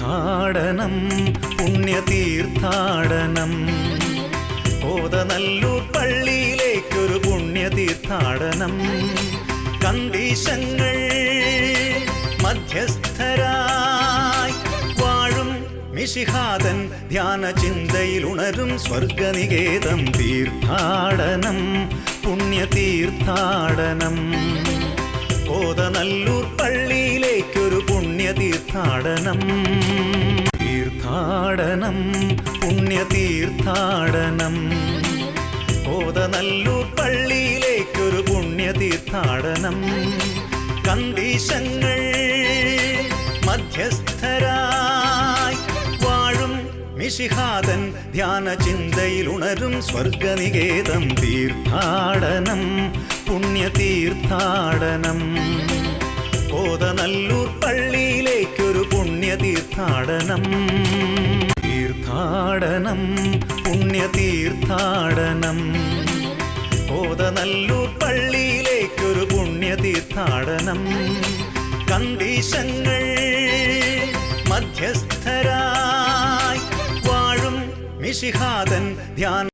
തീർത്ഥാടനം പുണ്യതീർത്ഥാടനം. കോതനല്ലൂർ പള്ളിയിലേക്കൊരു പുണ്യതീർത്ഥാടനം. കണ്ടീശങ്ങൾ മധ്യസ്ഥരായി വാഴും മിശിഹാതൻ ധ്യാന ചിന്തയിൽ ഉണരും സ്വർഗനികേതം തീർത്ഥാടനം പുണ്യതീർത്ഥാടനം. കോതനല്ലൂർ പള്ളിയിലേക്കൊരു പുണ്യതീർത്ഥാടനം. തീർത്ഥാടനം പുണ്യതീർത്ഥാടനം. കോതനല്ലൂർ പള്ളിയിലേക്കൊരു പുണ്യതീർത്ഥാടനം. കണ്ടീശങ്ങൾ മധ്യസ്ഥരായി വാഴും മിശിഹാതൻ ധ്യാന ചിന്തയിൽ ഉണരും സ്വർഗനികേതം തീർത്ഥാടനം പുണ്യതീർത്ഥാടനം. കോതനല്ലൂർ പള്ളിയിലേക്കൊരു പുണ്യതീർത്ഥാടനം. തീർത്ഥാടനം പുണ്യതീർത്ഥാടനം. കോതനല്ലൂർ പള്ളിയിലേക്കൊരു പുണ്യതീർത്ഥാടനം. കണ്ടീഷങ്ങൾ മധ്യസ്ഥരായി വാഴും മിശിഹാതൻ ധ്യാന